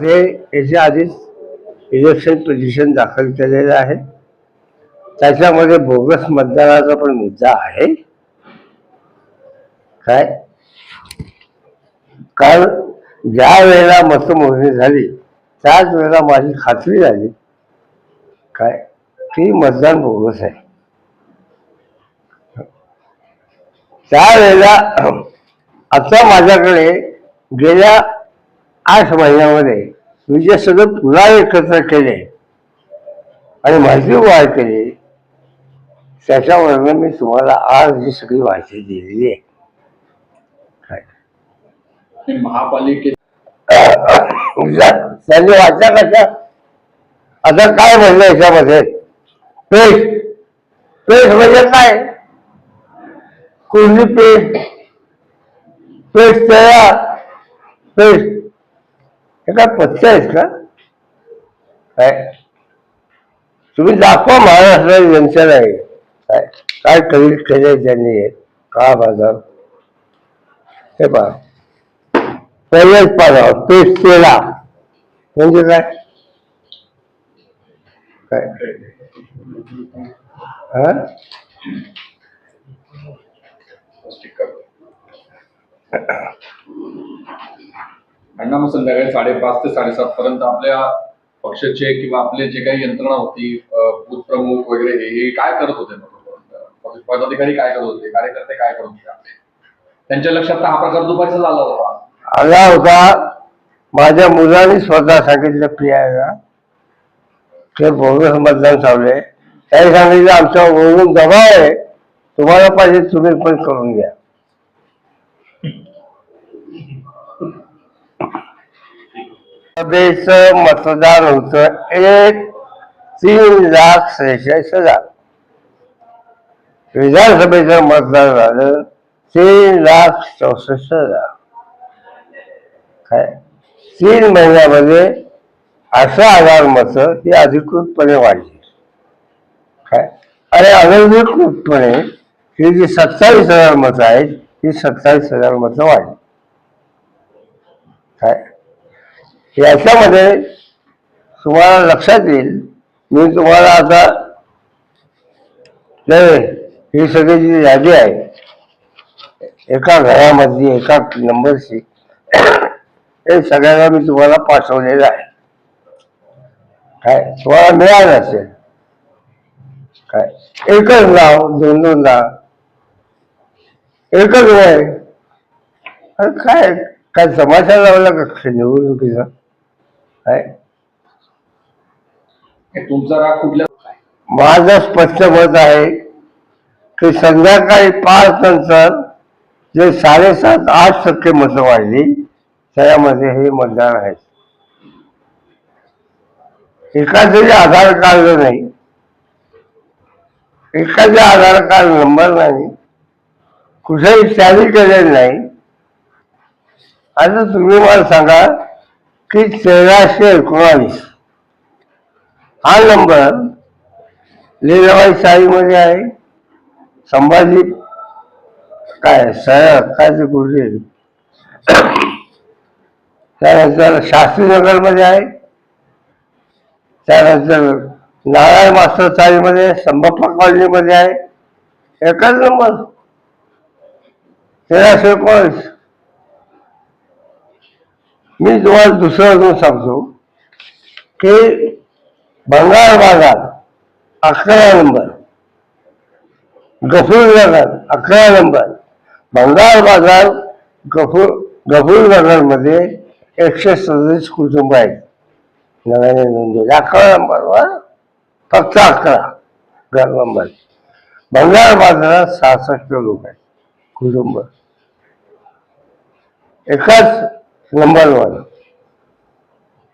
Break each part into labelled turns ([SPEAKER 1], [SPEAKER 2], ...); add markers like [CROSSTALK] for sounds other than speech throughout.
[SPEAKER 1] मध्ये याच्या आधीच इलेक्शन पिटिशन दाखल केलेलं आहे. त्याच्यामध्ये बोगस मतदानाचा पण मुद्दा आहे. काय? कारण ज्या वेळेला मतमोजणी झाली त्याच वेळेला माझी खात्री झाली. काय? की मतदान बोगस आहे. त्यावेळेला [CLEARS THROAT] आता माझ्याकडे गेल्या आठ महिन्यामध्ये जे सगळं पुन्हा एकत्र केले. आणि माहिती गोळा केली. त्याच्यावरनं मी तुम्हाला आज ही सगळी माहिती दिलेली आहे.
[SPEAKER 2] महापालिके
[SPEAKER 1] त्यांनी वाचा कशा? आता काय म्हणलं याच्यामध्ये? पेस्ट पेस्ट म्हणजे काय? कुंडी पेस्ट पेस्ट तयार. पेस्ट हे काय पथ्य आहेत का? काय? तुम्ही दाखवा महाराष्ट्राची जनतेला आहे काय? काय कधी केले त्यांनी? का बाजार हे पहा. पहिल्याच पानावर पेस्ट केला. म्हणजे काय? काय? हा?
[SPEAKER 2] अण्णा मग संध्याकाळी साडेपाच ते साडेसात पर्यंत आपल्या पक्षाचे किंवा आपले जे काही यंत्रणा होती बूथ प्रमुख वगैरे हे काय करत होते पदाधिकारी काय करत होते? कार्यकर्ते काय करत होते आपले? त्यांच्या लक्षात हा प्रकार दुपारचा झाला होता.
[SPEAKER 1] आला होता. माझ्या मुलाने स्वतः सांगितलं प्रियाला ते बोगस मतदान चालले त्याने सांगितलं आमच्या वरून दबाव आहे. तुम्हाला पाहिजे तुम्ही पण करून घ्या. प्रदेश मतदान होतं एक तीन लाख सेहेचाळीस हजार. विधानसभेचं मतदान झालं तीन लाख चौसष्ट हजार. काय? तीन महिन्यामध्ये अठरा हजार मतं ही अधिकृतपणे वाढली. काय? आणि अनधिकृतपणे ही जी सत्तावीस हजार मतं आहेत ही सत्तावीस हजार मतं वाढली. काय? याच्यामध्ये तुम्हाला लक्षात येईल मी तुम्हाला आता नाही ही सगळी जी यादी आहे एका घरामधली एका नंबरची हे सगळ्यांना मी तुम्हाला पाठवलेलं आहे. काय? तुम्हाला मिळालं असेल. काय? एकच नाव दोन दोन नाव. एकच वय. काय? काय समाचार लावला का? निवडणुकीचा?
[SPEAKER 2] तुमचा राग कुठल्या
[SPEAKER 1] माझं स्पष्ट मत आहे की संध्याकाळी पाच नंतर जे साडेसात आठ टक्के मतं वाढली त्यामध्ये हे मतदार आहेत एखाद्याचे आधार कार्ड नाही एखाद्या आधार कार्ड नंबर नाही कुठेही टॅली केलेलं नाही. आता तुम्ही मला सांगा की तेराशे एकोणावीस हा नंबर लीलाबाई शाळेमध्ये आहे. संभाजी काय सर काय ते कुठे त्यानंतर शास्त्रीनगरमध्ये आहे. त्यानंतर नारायण मास्टर चाळीमध्ये संभप्पा कॉलनीमध्ये आहे. एकच नंबर. तेराशे एकोणीस मी तुम्हाला दुसरं अजून सांगतो की बंगाल भागात अकरा नंबर गफूर नगर अकरा नंबर बंगाल भागात गफूर गफूर नगरमध्ये एकशे सदतीस कुटुंब आहेत. नव्याने नोंदवले अकरा नंबरवर फक्त अकरा घर नंबर बंगाल बाजारात सहासष्ट लोक आहेत. कुटुंब. एकाच नंबरवर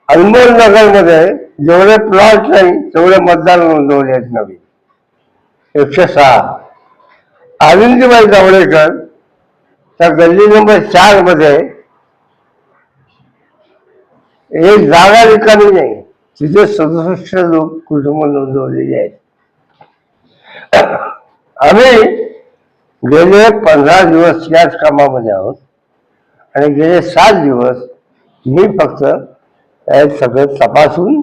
[SPEAKER 1] अनमोल नगरमध्ये जेवढे प्लॉट नाही तेवढे मतदार नोंदवले आहेत नवीन. एकशे सहा. आनंदीबाई जावडेकर त्या गल्ली नंबर चारमध्ये एक जागा रिकामी नाही. तिथे सदुसष्ट लोक कुटुंब नोंदवलेली आहेत. आम्ही गेले पंधरा दिवस याच कामामध्ये आहोत. आणि गेले सात दिवस मी फक्त सगळं तपासून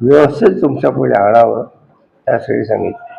[SPEAKER 1] व्यवस्थित तुमच्यापुढे आणावं त्यासाठी सांगितलं.